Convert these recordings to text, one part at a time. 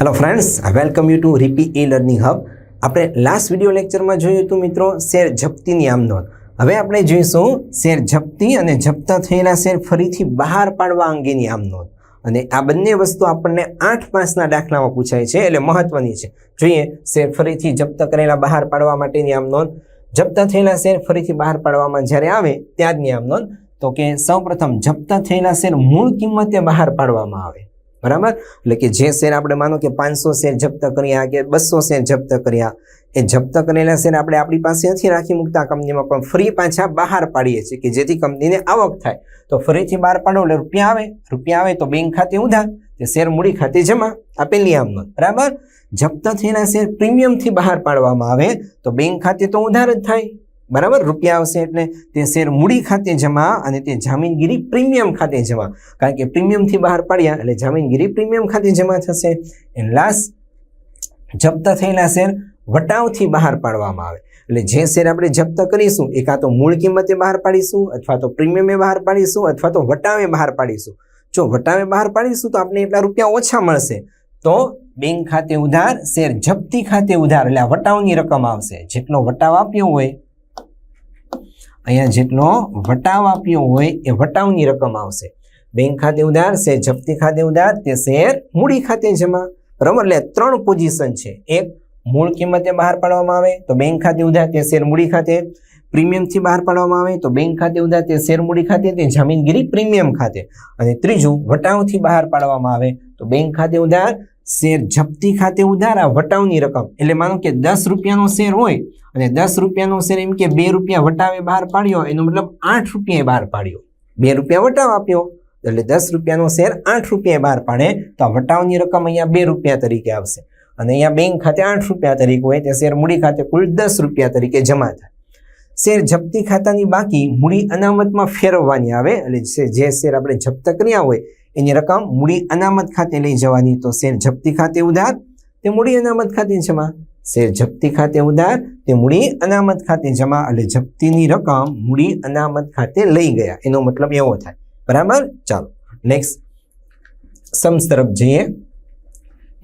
Hello friends welcome you to RP E learning hub આપણે last video લેક્ચરમાં જોયું હતું મિત્રો શેર જપ્તીની આમ નોંધ હવે આપણે જોઈશું શેર જપ્તી અને જપ્તા થયેલા શેર ફરીથી બહાર પાડવા અંગેની આમ નોંધ અને આ બંને વસ્તુ આપણને આઠ માસના દાખલામાં પૂછાય છે, એટલે મહત્વની છે. જોઈએ શેર ફરીથી જપ્ત કરેલા બહાર પાડવા માટેની આમ નોંધ જપ્ત થયેલા શેર ફરીથી બહાર પાડવામાં જ્યારે આવે ત્યારની આમ નોંધ તો કે સૌપ્રથમ જપ્ત થયેલા શેર મૂળ કિંમતે બહાર પાડવામાં આવે. બરાબર? એટલે કે જે શેર આપણે માનો કે પાંચસો શેર જપ્ત કર્યા કે બસો શેર જપ્ત કર્યા, એ જપ્ત કરેલા શેર આપણે આપણી પાસે નથી રાખી મૂકતા કંપનીમાં પણ ફરી પાછા બહાર પાડીએ છીએ કે જેથી કંપનીને આવક થાય. તો ફરીથી બહાર પાડો એટલે રૂપિયા આવે. રૂપિયા આવે તો બેંક ખાતે ઉધાર તે શેર મૂડી ખાતે જમા આપેલી આમ બરાબર? જપ્ત થયેલા શેર પ્રીમિયમથી બહાર પાડવામાં આવે તો બેંક ખાતે તો ઉધાર જ થાય. બરાબર? રૂપિયા આવશે એટલે તે શેર મૂડી ખાતે જમા અને તે જામીનગીરી પ્રીમિયમ ખાતે જમા. કારણ કે પ્રીમિયમથી બહાર પાડ્યા એટલે જામીનગીરી પ્રીમિયમ ખાતે જમા થશે. એન્ડ લાસ્ટ જપ્ત થયેલા શેર વટાવથી બહાર પાડવામાં આવે. એટલે જે શેર આપણે જપ્ત કરીશું, એ કાં તો મૂળ કિંમતે બહાર પાડીશું, અથવા તો પ્રીમિયમે બહાર પાડીશું, અથવા તો વટાવે બહાર પાડીશું. જો વટાવે બહાર પાડીશું તો આપણે એટલા રૂપિયા ઓછા મળશે. તો બેંક ખાતે ઉધાર, શેર જપ્તી ખાતે ઉધાર. એટલે વટાવની રકમ આવશે. જેટલો વટાવ આપ્યો હોય અહીંયા જેટલો વટાવ આપ્યો હોય એ વટાવની રકમ આવશે. બેંક ખાતે ઉધાર, શેર જપ્તી ખાતે ઉધાર, તે શેર મૂડી ખાતે જમા. બરાબર? એટલે ત્રણ પોઝિશન છે. એક મૂળ કિંમતે બહાર પાડવામાં આવે, તો બેંક ખાતે ઉધાર, તે શેર મૂડી ખાતે. પ્રીમિયમથી બહાર પાડવામાં આવે, તો બેંક ખાતે ઉધાર, તે શેર મૂડી ખાતે, તે જામીનગીરી પ્રીમિયમ ખાતે. અને ત્રીજું, વટાવથી બહાર પાડવામાં આવે, તો બેંક ખાતે ઉધાર શેર જપ્તી ખાતે ઉધારા વટાવની રકમ. એટલે માનો કે દસ રૂપિયાનો શેર હોય અને દસ રૂપિયાનો શેર એમ કે બે રૂપિયા વટાવે બહાર પાડ્યો, એનો મતલબ આઠ રૂપિયા બહાર પાડ્યો. બે રૂપિયા વટાવ આપ્યો, એટલે દસ રૂપિયાનો શેર આઠ રૂપિયા બહાર પાડે, તો આ વટાવની રકમ અહીંયા બે રૂપિયા તરીકે આવશે. અને અહીંયા બેંક ખાતે આઠ રૂપિયા તરીકે હોય તે શેર મૂડી ખાતે કુલ દસ રૂપિયા તરીકે જમા થાય. શેર જપ્તી ખાતાની બાકી મૂડી અનામતમાં ફેરવવાની આવે, એટલે જે શેર આપણે જપ્ત કર્યા હોય એની રકમ મૂડી અનામત ખાતે લઈ જવાની. તો શેર જપ્તી ખાતે ઉધાર, તે મૂડી અનામત ખાતે જમા. શેર જપ્તી ખાતે ઉધાર, તે મૂડી અનામત ખાતે જમા. એટલે જપ્તીની રકમ મૂડી અનામત ખાતે લઈ ગયા. એનો મતલબ એવો થાય. બરાબર? ચાલો. નેક્સ્ટ સમ્સ તરફ જઈએ.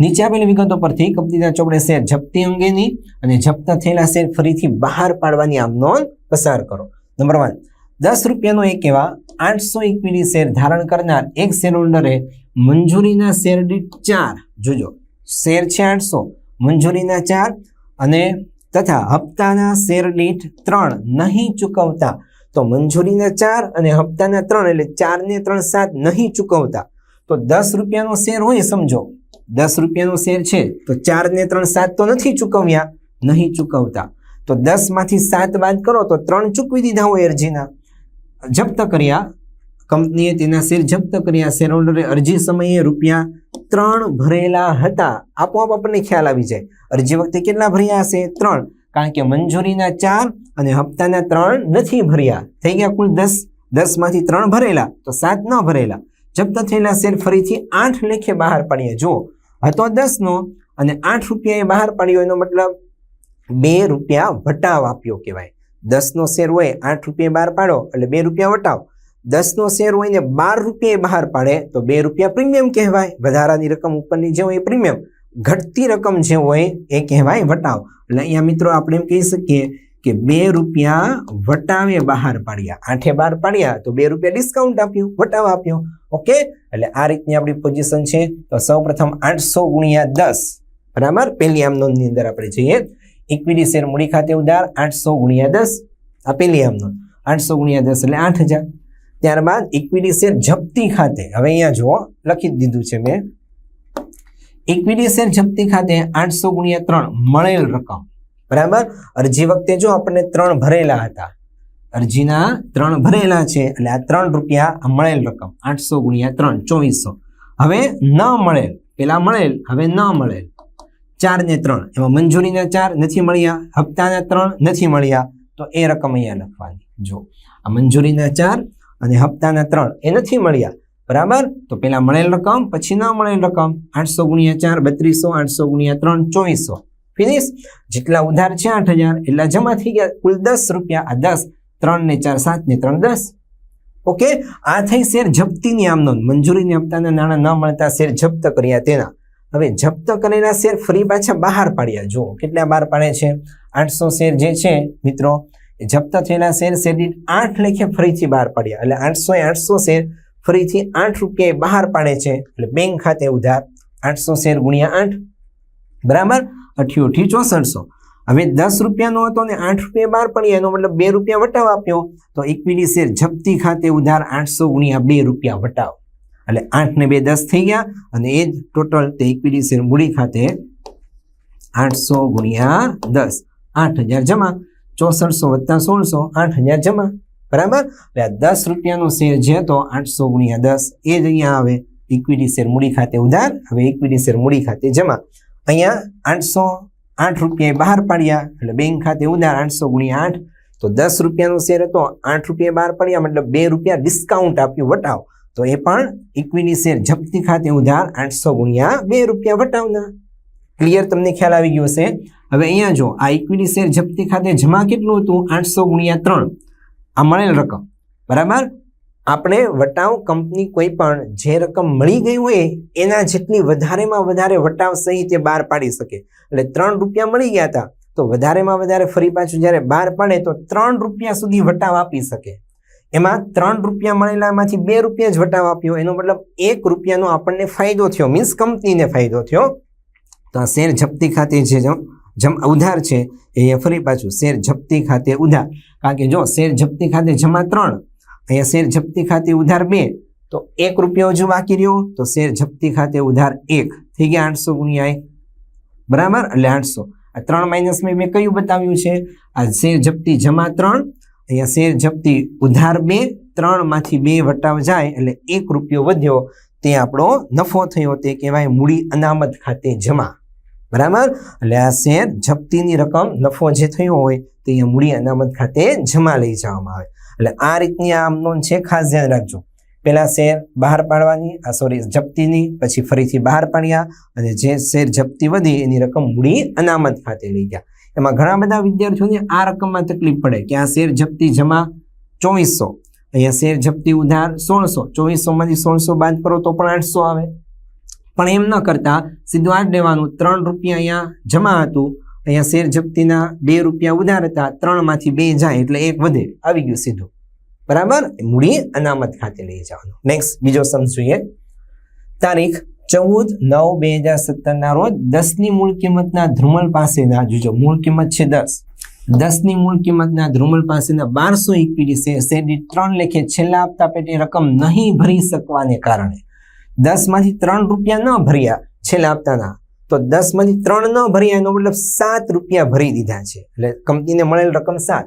નીચે આપેલી વિગતો પરથી કંપનીના ચોપડે શેર જપ્તી અંગેની અને જપ્ત થયેલા શેર ફરીથી બહાર પાડવાની આમ નોંધ પસાર કરો. નંબર વન દસ રૂપિયાનો એક એવા આઠસો ઇક્વિટી શેર ધારણ કરનાર એક શેર હોલ્ડરે મંજૂરીના શેર દીઠ ચાર, જોજો, શેર છે આઠસો, મંજૂરીના ચાર અને તથા હપ્તાના શેર દીઠ ત્રણ નહીં ચૂકવતા. તો મંજૂરીના ચાર અને હપ્તાના ત્રણ એટલે ચારને ત્રણ સાત નહીં ચૂકવતા. તો દસ રૂપિયાનો શેર હોય સમજો, દસ રૂપિયાનો શેર છે તો ચારને ત્રણ સાત તો નથી ચૂકવ્યા, નહીં ચૂકવતા. તો દસમાંથી સાત બાદ કરો તો ત્રણ ચૂકવી દીધા હોય અરજીના. જપ્ત કર્યા. કંપનીએ તેના શેર જપ્ત કર્યા. શેર હોલ્ડરે અરજી સમયે રૂપિયા ત્રણ ભરેલા હતા. આપોઆપ આપણને ખ્યાલ આવી જાય. અરજી વખતે કેટલા ભર્યા હશે? ત્રણ. કારણ કે મંજૂરીના ચાર અને હપ્તાના ત્રણ નથી ભર્યા. થઈ ગયા કુલ દસ. દસમાંથી ત્રણ ભરેલા, તો સાત ન ભરેલા. જપ્ત થયેલા શેર ફરીથી આઠ લેખે બહાર પાડીએ જુઓ, હતો દસનો અને આઠ રૂપિયા એ બહાર પાડ્યો. એનો મતલબ બે રૂપિયા વટાવ આપ્યો કહેવાય. દસનો શેર હોય આઠ રૂપિયા બહાર પાડો એટલે બે રૂપિયા વટાવ. દસનો શેર હોય ને બાર રૂપિયા બહાર પાડે તો બે રૂપિયા પ્રીમિયમ કહેવાય. વધારાની રકમ ઉપરની જે હોય એ પ્રીમિયમ. ઘટતી રકમ જે હોય એ કહેવાય વટાવ. એટલે અહીંયા મિત્રો આપણે એમ કહી શકીએ કે બે રૂપિયા વટાવે બહાર પાડ્યા. આઠે બહાર પાડ્યા તો બે રૂપિયા ડિસ્કાઉન્ટ આપ્યું, વટાવ આપ્યો. ઓકે? એટલે આ રીતની આપણી પોઝિશન છે. તો સૌ પ્રથમ આઠસો ગુણ્યા દસ. બરાબર? પહેલી આમ નોંધની અંદર આપણે જઈએ. ઇક્વિટી શેર મૂડી ખાતે ઉધાર આઠસો ગુણ્યા દસ. આ પહેલી આમ આઠસો ગુણ્યા દસ એટલે આઠ હજાર. ત્યારબાદ ઇક્વિટી શેર જપ્તી ખાતે. હવે અહીંયા જુઓ, લખી દીધું છે મેં. ઇક્વિટી શેર જપ્તી ખાતે આઠસો ગુણ્યા ત્રણ મળેલ રકમ. બરાબર? અરજી વખતે જો આપણને ત્રણ ભરેલા હતા. અરજીના ત્રણ ભરેલા છે, એટલે આ ત્રણ રૂપિયા મળેલ રકમ. આઠસો ગુણ્યા ત્રણ, ચોવીસો. હવે ન મળેલ. પેલા મળેલ, હવે ન મળેલ. ચાર ને ત્રણ. એમાં મંજૂરીના ચાર નથી મળ્યા, હપ્તાના ત્રણ નથી મળ્યા, તો એ રકમ અહીંયા લખવાની. જો આ મંજૂરીના ચાર અને હપ્તાના ત્રણ એ નથી મળ્યા. બરાબર? તો પેલા મળેલ રકમ, પછી ન મળેલ રકમ. આઠસો ગુણ્યા ચાર, બત્રીસો, આઠસો ગુણ્યા ત્રણ, ચોવીસો. ફિનિશ? જેટલા ઉધાર છે આઠ હજાર, એટલા જમા થઈ ગયા કુલ દસ રૂપિયા. આ દસ ત્રણ ને ચાર સાત ને ત્રણ, દસ. ઓકે? આ થઈ શેર જપ્તીની આમ નોંધ મંજૂરીને હપ્તાના નાણાં ન મળતા શેર જપ્ત કર્યા તેના. હવે જપ્ત કરેલા શેર ફરી પાછા બહાર પાડ્યા. જુઓ, કેટલા બહાર પાડે છે? આઠસો શેર જે છે, મિત્રો જપ્ત થયેલા શેર શેર દીઠ આઠ લેખે ફરીથી બહાર પાડ્યા. એટલે આઠસો આઠસો શેર ફરીથી આઠ રૂપિયા બહાર પાડે છે. એટલે બેંક ખાતે ઉધાર આઠસો શેર ગુણ્યા આઠ, બરાબર? અઠ્યોઠી ચોસઠસો. હવે દસ રૂપિયાનો હતો ને આઠ રૂપિયા બહાર પડ્યા, એનો મતલબ બે રૂપિયા વટાવ આપ્યો. તો ઇક્વિટી શેર જપ્તી ખાતે ઉધાર આઠસો ગુણ્યા બે રૂપિયા વટાવ. એટલે આઠ ને બે દસ થઈ ગયા અને એ જ ટોટલ તે ઇક્વિટી મૂડી ખાતે આઠસો ગુણ્યા દસ. આઠ હજાર જમા, ચોસઠસો વત્તા સોળસો, આઠ હજાર જમા. બરાબર? એટલે આ દસ રૂપિયાનો શેર છે તો આઠસો ગુણ્યા દસ, એ જ અહીંયા આવે. ઇક્વિટી શેર મૂડી ખાતે ઉધાર, હવે ઇક્વિટી શેર મૂડી ખાતે જમા. અહીંયા આઠસો આઠ રૂપિયા બહાર પાડ્યા, એટલે બેંક ખાતે ઉધાર આઠસો ગુણ્યા આઠ. તો દસ રૂપિયાનો શેર હતો, આઠ રૂપિયા બહાર પાડ્યા, મતલબ બે રૂપિયા ડિસ્કાઉન્ટ આપ્યું, વટાવ. તો એ પણ ઇક્વિટી શેર જપ્તી ખાતે ઉધાર આઠસો ગુણ્યા બે રૂપિયા વટાવના ક્લિયર તમને ખ્યાલ આવી ગયો હશે? હવે અહીંયા જો, આ ઇક્વિટી શેર જપ્તી ખાતે જમા કેટલું હતું? આઠસો ગુણ્યા ત્રણ. આ મળેલ રકમ. બરાબર? આપણે વટાવ કંપની કોઈ પણ જે રકમ મળી ગઈ હોય, એના જેટલી વધારેમાં વધારે વટાવ સહિત તે બહાર પાડી શકે. એટલે ત્રણ રૂપિયા મળી ગયા હતા, તો વધારેમાં વધારે ફરી પાછું જ્યારે બહાર પાડે, તો ત્રણ રૂપિયા સુધી વટાવ આપી શકે. એમાં ત્રણ રૂપિયા મળેલામાંથી બે રૂપિયા જ વટાવ આપ્યો. એનો મતલબ એક રૂપિયાનો આપણને ફાયદો થયો મીન્સ કંપનીને ફાયદો થયો. તો આ શેર જપ્તી ખાતે જે જમ ઉધાર છે, એ ફરી પાછું શેર જપ્તી ખાતે ઉધાર. કારણ કે જો શેર જપ્તી ખાતે જમા ત્રણ, અહીંયા શેર જપ્તી ખાતે ઉધાર બે, તો એક રૂપિયો હજુ બાકી રહ્યો. તો શેર જપ્તી ખાતે ઉધાર એક. થઈ ગયા આઠસો ગુણ્યા એક બરાબર? એટલે આઠસો. આ ત્રણ માઇનસ મેં મેં કયું બતાવ્યું છે? આ શેર જપ્તી જમા ત્રણ અહીંયા શેર જપ્તી ઉધાર બે, ત્રણમાંથી બે વટાવ જાય એટલે એક રૂપિયો વધ્યો, તે આપણો નફો થયો, તે કહેવાય મૂડી અનામત ખાતે જમા. બરાબર? એટલે આ શેર જપ્તીની રકમ નફો જે થયો હોય, તે અહીંયા મૂડી અનામત ખાતે જમા લઈ જવામાં આવે. એટલે આ રીતની આ નોંધ છે, ખાસ ધ્યાન રાખજો. પહેલાં શેર બહાર પાડવાની, આ સોરી જપ્તીની, પછી ફરીથી બહાર પાડ્યા, અને જે શેર જપ્તી વધી, એની રકમ મૂડી અનામત ખાતે લઈ ગયા. એમાં ઘણા બધા વિદ્યાર્થીઓને આ રકમમાં તકલીફ પડે કે આ શેર જપ્તી જમા ચોવીસો, અહીંયા શેર જપ્તી ઉધાર સોળસો, ચોવીસોમાંથી સોળસો બાદ કરો તો પણ આઠસો આવે. પણ એમ ન કરતા સીધું આઠ લેવાનું ત્રણ રૂપિયા અહીંયા જમા હતું, અહીંયા શેર જપ્તીના બે રૂપિયા ઉધાર હતા, ત્રણમાંથી બે જાય એટલે એક વધે, આવી ગયું સીધું. બરાબર? મૂડી અનામત ખાતે લઈ જવાનું. નેક્સ્ટ બીજો સમ જોઈએ. તારીખ ચૌદ, નવ, બે હજાર સત્તરના રોજ દસની મૂળ કિંમતના ધ્રુમલ પાસેના જોજો મૂળ કિંમત છે દસ. દસની મૂળ કિંમતના ધ્રુમલ પાસેના બારસો ઇક્વિટી છે શેરડી ત્રણ લેખે છેલ્લા હપ્તા પેટે રકમ નહીં ભરી શકવાને કારણે. દસમાંથી ત્રણ રૂપિયા ન ભર્યા છેલ્લા હપ્તાના. તો દસમાંથી ત્રણ ન ભર્યા એનો મતલબ સાત રૂપિયા ભરી દીધા છે. એટલે કંપનીને મળેલ રકમ સાત.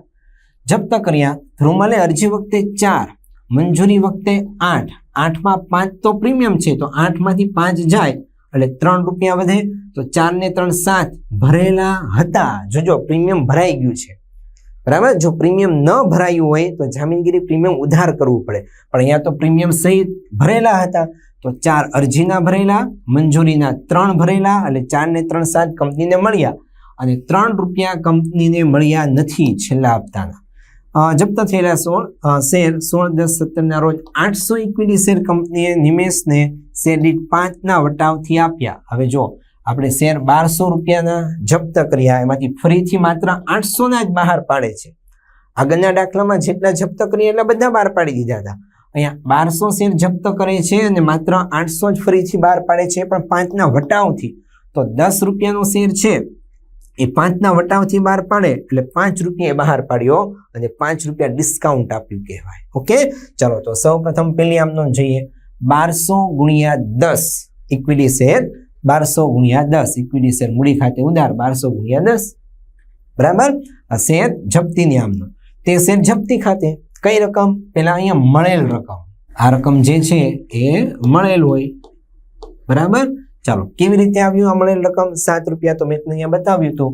જપ્ત કર્યા. ધ્રુમલે અરજી વખતે ચાર. મંજૂરી વખતે આઠ. આઠમાં પાંચ તો પ્રીમિયમ છે, તો આઠમાંથી પાંચ જાય. એટલે ત્રણ રૂપિયા વધે, તો ચાર ને ત્રણ સાત. ભરેલા હતા. જોજો પ્રીમિયમ ભરાઈ ગયું છે. બરાબર? જો પ્રીમિયમ ન ભરાયું હોય, તો જામીનગીરી પ્રીમિયમ ઉધાર કરવું પડે. પણ અહીંયા તો પ્રીમિયમ સહિત ભરેલા હતા. તો ચાર અરજીના ભરેલા, મંજૂરીના ત્રણ ભરેલા, એટલે ચાર ને ત્રણ સાત કંપનીને મળ્યા. અને ત્રણ રૂપિયા કંપનીને મળ્યા નથી છેલ્લા હપ્તાના. જપ્ત થયેલા સોળ શેર સોળ દસ સત્તરના રોજ આઠસો ઇક્વિટી શેર કંપનીએ નિમેશને શેર દીઠ પાંચના વટાવથી આપ્યા. હવે જો આપણે શેર બારસો રૂપિયાના જપ્ત કર્યા, એમાંથી ફરીથી માત્ર આઠસોના જ બહાર પાડે છે. આગળના દાખલામાં જેટલા જપ્ત કરીએ એટલા બધા બહાર પાડી દીધા હતા. અહીંયા બારસો શેર જપ્ત કરે છે અને માત્ર આઠસો જ ફરીથી બહાર પાડે છે, પણ પાંચના વટાવથી. તો દસ રૂપિયાનો શેર છે. એ પાંચના વટાવથી બહાર પાડે એટલે પાંચ રૂપિયા બહાર પાડ્યો અને પાંચ રૂપિયા ડિસ્કાઉન્ટ આપ્યું કહેવાય. ઓકે? ચાલો તો સૌ પ્રથમ પેલી આમનો જઈએ. બારસો ગુણ્યા દસ ઇક્વિટી શેર બારસો ગુણ્યા દસ ઇક્વિટી શેર મૂડી ખાતે ઉધાર, બારસો ગુણ્યા દસ. બરાબર? આ શેર જપ્તીની આમનો તે શેર જપ્તી ખાતે કઈ રકમ? પેલા અહીંયા મળેલ રકમ. આ રકમ જે છે એ મળેલ હોય. બરાબર? ચાલો, કેવી રીતે આવ્યું આ રકમ? સાત રૂપિયા તો મેં અહીંયા બતાવ્યું હતું.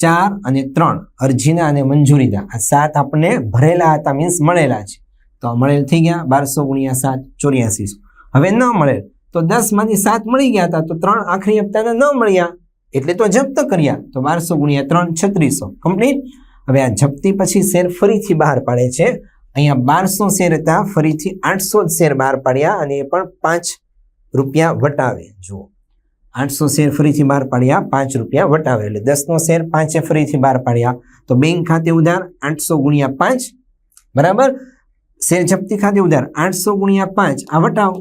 ચાર અને ત્રણ, અરજીના અને મંજૂરીના આ સાત આપણને ભરેલા હતા મીન્સ મળેલા છે. તો મળેલ થઈ ગયા બારસો ગુણ્યા સાત, ચોર્યાસી હવે ન મળેલ, તો દસમાંથી સાત મળી ગયા હતા, તો ત્રણ આખરી હપ્તાના ન મળ્યા. એટલે તો જપ્ત કર્યા. તો બારસો ગુણ્યા ત્રણ, છત્રીસો. કમ્પ્લીટ હવે આ જપ્તી પછી શેર ફરીથી બહાર પાડે છે. અહીંયા બારસો શેર હતા, ફરીથી આઠસો શેર બહાર પાડ્યા અને એ પણ પાંચ રૂપિયા વટાવે. જુઓ. આઠસો શેર ફરીથી બહાર પાડ્યા, પાંચ રૂપિયા વટાવે એટલે દસનો શેર પાંચે ફરીથી બહાર પાડ્યા. તો બેંક ખાતે ઉધાર આઠસો ગુણ્યા પાંચ. બરાબર? શેર જપ્તી ખાતે ઉધાર આઠસો ગુણ્યા પાંચ. આ વટાવ.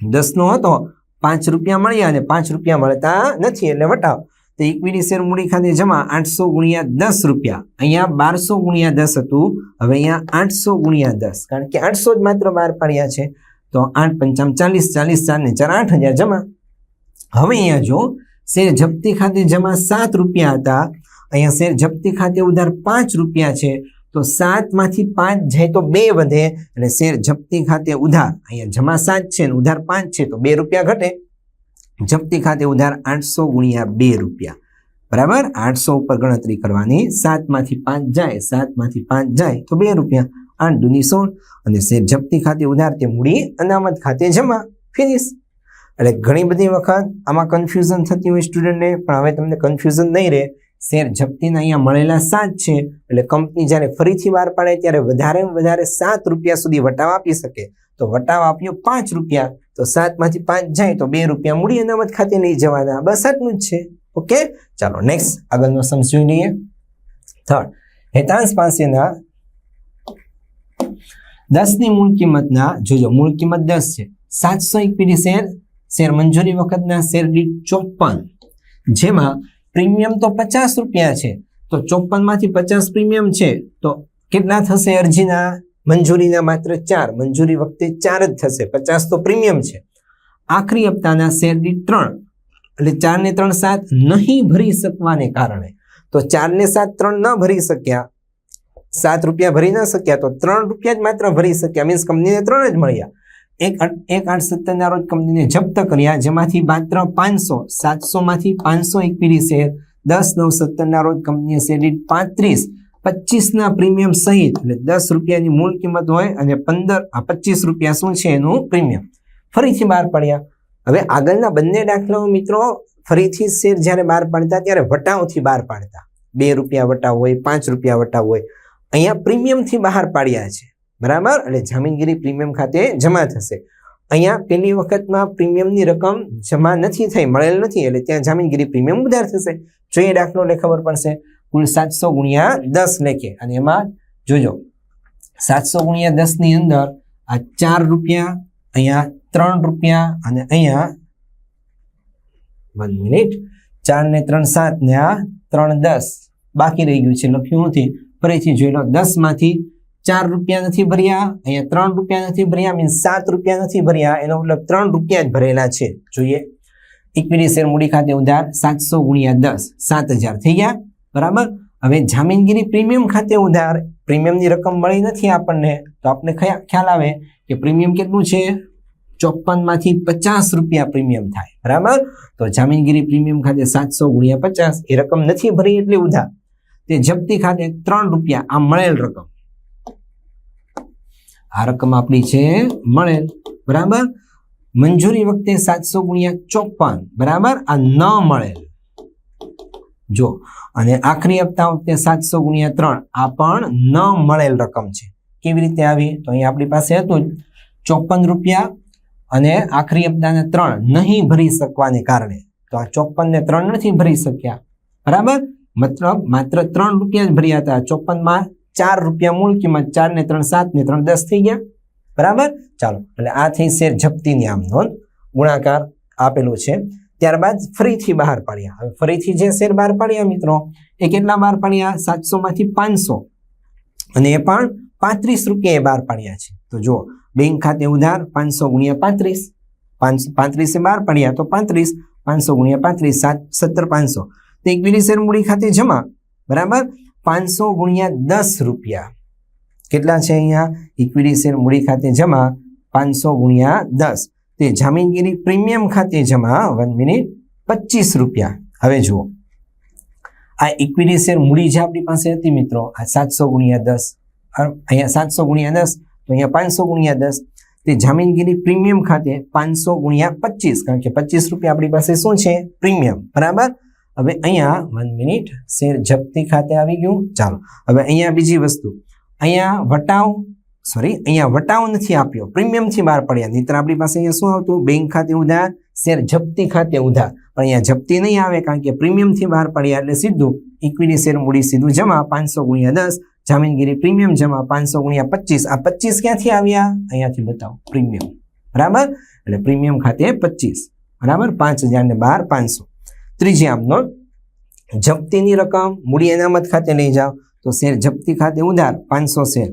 દસનો હતો, પાંચ રૂપિયા મળ્યા અને પાંચ રૂપિયા મળતા નથી એટલે વટાવ. તો ઇક્વિટી શેર મૂડી ખાતે જમા આઠસો ગુણ્યા દસ રૂપિયા. અહીંયા બારસો ગુણ્યા દસ હતું, હવે અહીંયા આઠસો ગુણ્યા દસ. કારણ કે આઠસો જ માત્ર બહાર પાડ્યા છે. તો આઠ પંચામ ચાલીસ ચાલીસ ચાર ને ચાર આઠ હજાર જમા. હવે અહીંયા જો, શેર જપ્તી ખાતે જમા સાત રૂપિયા હતા, અહીંયા શેર જપ્તી ખાતે ઉધાર પાંચ રૂપિયા છે, તો સાતમાંથી પાંચ જાય તો બે વધે, અને શેર જપ્તી ખાતે ઉધાર અહીંયા જમા સાત છે અને ઉધાર પાંચ છે, તો બે રૂપિયા ઘટે. જપ્તી ખાતે ઉધાર આઠસો ગુણ્યા બે રૂપિયા. બરાબર? આઠસો ઉપર ગણતરી કરવાની, સાતમાંથી પાંચ જાય, સાતમાંથી પાંચ જાય તો બે રૂપિયા. આઠ દુની સોળ, અને શેર જપ્તી ખાતે ઉધાર તે મૂડી અનામત ખાતે જમા. ફિનિશ એટલે ઘણી બધી વખત આમાં કન્ફ્યુઝન થતી હોય સ્ટુડન્ટને પણ હવે તમને કન્ફ્યુઝન નહીં રહે. શેર જપ્તીના અહીંયા મળેલા સાત છે. એટલે કંપની જ્યારે ફરીથી બહાર પાડે, ત્યારે વધારે વધારે સાત રૂપિયા સુધી વટાવ આપી શકે. તો વટાવ આપ્યો પાંચ રૂપિયા. તો સાતમાંથી પાંચ જાય તો બે રૂપિયા મૂડી અનામત ખાતે લઈ જવાના. બસ આટલું જ છે. ઓકે? ચાલો નેક્સ્ટ આગળનો સમજવી લઈએ. થર્ડ હેતાંશ પાસેના દસની મૂળ કિંમતના, જોજો મૂળ કિંમત દસ છે. સાતસો ઇક્વિટી શેર શેર મંજૂરી વખતના શેર દીઠ ચોપન. જેમાં પ્રીમિયમ તો પચાસ રૂપિયા છે, તો ચોપનમાંથી પચાસ પ્રીમિયમ છે, તો કેટલા થશે અરજીના? મંજૂરીના માત્ર ચાર, મંજૂરી વખતે ચાર જ થશે, પચાસ તો પ્રીમિયમ છે. આખરી હપ્તાના શેર દીઠ ત્રણ, એટલે ચાર ને ત્રણ સાત નહીં ભરી શકવાને કારણે, તો ચાર ને સાત ત્રણ ન ભરી શક્યા, સાત રૂપિયા ભરી ન શક્યા, તો ત્રણ રૂપિયા જ માત્ર ભરી શક્યા મીન્સ કંપનીને ત્રણ જ મળ્યા. એક એક આઠ સત્તરના રોજ કંપનીને જપ્ત કર્યા, જેમાંથી માત્ર પાંચસો, સાતસોમાંથી પાંચસો ઇક્વિટી શેર, દસ નવ સત્તરના રોજ કંપનીએ શેર દીઠ પાંત્રીસ પચીસના પ્રીમિયમ સહિત, એટલે દસ રૂપિયાની મૂળ કિંમત હોય અને પંદર, આ પચીસ રૂપિયા શું છે એનું પ્રીમિયમ. ફરીથી બહાર પડ્યા. હવે આગળના બંને દાખલાઓ મિત્રો, ફરીથી શેર જ્યારે બહાર પાડતા ત્યારે વટાવથી બહાર પાડતા. બે રૂપિયા વટાવ હોય, પાંચ રૂપિયા વટાવ હોય. અહીંયા પ્રીમિયમથી બહાર પાડ્યા છે. બરાબર? એટલે જામીનગીરી પ્રીમિયમ ખાતે જમા થશે. અહીંયા પેલી વખતમાં પ્રીમિયમની રકમ જમા નથી થઈ, મળેલ નથી, એટલે ત્યાં જામીનગીરી પ્રીમિયમ ઉધાર થશે. જોઈએ દાખલો એટલે ખબર પડશે, કુલ સાતસો ગુણ્યા દસ લેખે. અને એમાં જોજો, સાતસો ગુણ્યા દસની અંદર આ ચાર રૂપિયા, અહીંયા ત્રણ રૂપિયા અને અહીંયા વન મિનિટ ચાર ને ત્રણ સાત ને આ ત્રણ દસ. બાકી રહી ગયું છે, લખ્યું નથી. ફરીથી જોઈ લો દસમાંથી ચાર રૂપિયા નથી ભર્યા, અહીંયા ત્રણ રૂપિયા નથી ભર્યા મીન્સ સાત રૂપિયા નથી ભર્યા. એનો મતલબ ત્રણ રૂપિયા જ ભરેલા છે. જોઈએ. ઇક્વિટી શેર મૂડી ખાતે ઉધાર સાતસો ગુણ્યા દસ, સાત હજાર થઈ ગયા. બરાબર? હવે જામીનગીરી પ્રીમિયમ ખાતે ઉધાર, પ્રીમિયમની રકમ મળી નથી આપણને, તો આપણે ખયા- ખ્યાલ આવે કે પ્રીમિયમ કેટલું છે? ચોપનમાંથી પચાસ રૂપિયા પ્રીમિયમ થાય. બરાબર? તો જામીનગીરી પ્રીમિયમ ખાતે સાતસો ગુણ્યા પચાસ, એ રકમ નથી ભરી એટલે ઉધાર. તે જપ્તી ખાતે ત્રણ રૂપિયા આ મળેલ રકમ. આ રકમ આપણી છે મળેલ. બરાબર? મંજૂરી વખતે સાતસો ગુણ્યા ચોપન બરાબર? આ ન મળેલ. જો, અને આખરી હપ્તા વખતે સાતસો ગુણ્યા ત્રણ. આ પણ ન મળેલ રકમ છે. કેવી રીતે આવી? તો અહીં આપણી પાસે હતું ચોપન રૂપિયા અને આખરી હપ્તાને ત્રણ. નહીં ભરી શકવાને કારણે. તો આ ચોપન ને ત્રણ નથી ભરી શક્યા. બરાબર? મતલબ માત્ર ત્રણ રૂપિયા જ ભર્યા હતા. ચોપનમાં ચાર રૂપિયા મૂળ કિંમત ચાર ને ત્રણ સાત ને ત્રણ દસ થઈ ગયા. બરાબર? ચાલો, એટલે આ થઈ શેર જપ્તીની આમ નોંધ. ગુણાકાર આપેલો છે. ત્યારબાદ ફરીથી બહાર પાડ્યા. હવે ફરીથી જે શેર બહાર પાડ્યા મિત્રો, એ કેટલા બહાર પાડ્યા? સાતસો માંથી પાંચસો. અને એ પણ પાંત્રીસ રૂપિયા એ બહાર પાડ્યા છે. તો જુઓ, બેંક ખાતે ઉધાર પાંચસો ગુણ્યા પાંત્રીસ. પાંચ, પાંત્રીસે બહાર પાડ્યા તો પાંત્રીસ. પાંચસો ગુણ્યા પાંત્રીસ, સાત, સત્તર, પાંચસો. તો ઇક્વિટી શેર મૂડી ખાતે જમા. બરાબર? પાંચસો ગુણ્યા દસ રૂપિયા. કેટલા છે અહીંયા? ઇક્વિટી શેર મૂડી ખાતે જમા પાંચસો ગુણ્યા દસ. તે જામીનગીરી પ્રીમિયમ ખાતે જમા વન મિનિટ પચીસ રૂપિયા. હવે જુઓ. આ ઇક્વિટી શેર મૂડી જે આપણી પાસે હતી મિત્રો, આ સાતસો ગુણ્યા દસ. અહીંયા સાતસો ગુણ્યા દસ, તો અહીંયા પાંચસો ગુણ્યા દસ. તે જામીનગીરી પ્રીમિયમ ખાતે પાંચસો ગુણ્યા પચીસ. કારણ કે પચીસ રૂપિયા આપણી પાસે શું છે? પ્રીમિયમ. બરાબર? હવે અહીંયા વન મિનિટ શેર જપ્તી ખાતે આવી ગયું. ચાલો, હવે અહીંયા બીજી વસ્તુ. અહીંયા વટાવ સોરી અહીંયા વટાવ નથી આપ્યો. પ્રીમિયમથી બહાર પડ્યા. નહીતર આપણી પાસે અહીંયા શું આવતું? બેંક ખાતે ઉધાર, શેર જપ્તી ખાતે ઉધાર. પણ અહીંયા જપ્તી નહીં આવે કારણ કે પ્રીમિયમથી બહાર પડ્યા એટલે સીધું ઇક્વિટી શેર મૂડી સીધું જમા પાંચસો ગુણ્યા દસ, જામીનગીરી પ્રીમિયમ જમા પાંચસો ગુણ્યા પચીસ. આ પચીસ ક્યાંથી આવ્યા? અહીંયાથી બતાવો. પ્રીમિયમ બરાબર? એટલે પ્રીમિયમ ખાતે પચીસ. બરાબર? પાંચ હજાર ને બાર, પાંચસો. ત્રીજી આપનો જપ્તીની રકમ મૂડી અનામત ખાતે લઈ જાઓ. તો શેર જપ્તી ખાતે ઉધાર પાંચસો શેર.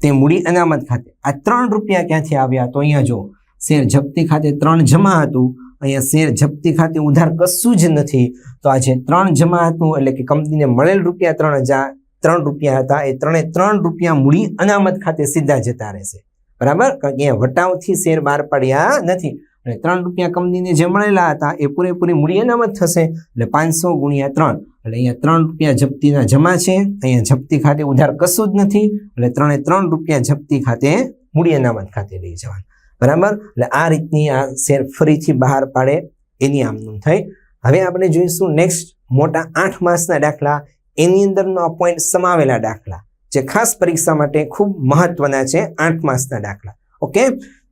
તે મૂડી અનામત ખાતે. આ ત્રણ રૂપિયા ક્યાંથી આવ્યા? તો અહીંયા જો શેર જપ્તી ખાતે ત્રણ જમા હતું. અહીંયા શેર જપ્તી ખાતે ઉધાર કશું જ નથી. તો આ જે ત્રણ જમા હતું, એટલે કે કંપનીને મળેલ રૂપિયા ત્રણ હજાર, ત્રણ રૂપિયા હતા, એ ત્રણે ત્રણ રૂપિયા મૂડી અનામત ખાતે સીધા જતા રહેશે. બરાબર? કારણ કે અહીંયા વટાવથી શેર બહાર પડ્યા નથી. અને ત્રણ રૂપિયા કંપનીને જે મળેલા હતા એ પૂરેપૂરી મૂડી અનામત થશે એટલે પાંચસો ગુણ્યા ત્રણ. એટલે અહીંયા ત્રણ રૂપિયા જપ્તીના જમા છે. અહીંયા જપ્તી ખાતે ઉધાર કશું જ નથી. એટલે ત્રણે ત્રણ રૂપિયા જપ્તી ખાતે મૂડી અનામત ખાતે લઈ જવાનું. બરાબર? એટલે આ રીતની આ શેર ફરીથી બહાર પાડે એની આમનું થઈ. હવે આપણે જોઈશું નેક્સ્ટ મોટા આઠ માસના દાખલા. એની અંદરનો આ સમાવેલા દાખલા. જે ખાસ પરીક્ષા માટે ખૂબ મહત્વના છે આઠ માસના દાખલા. Okay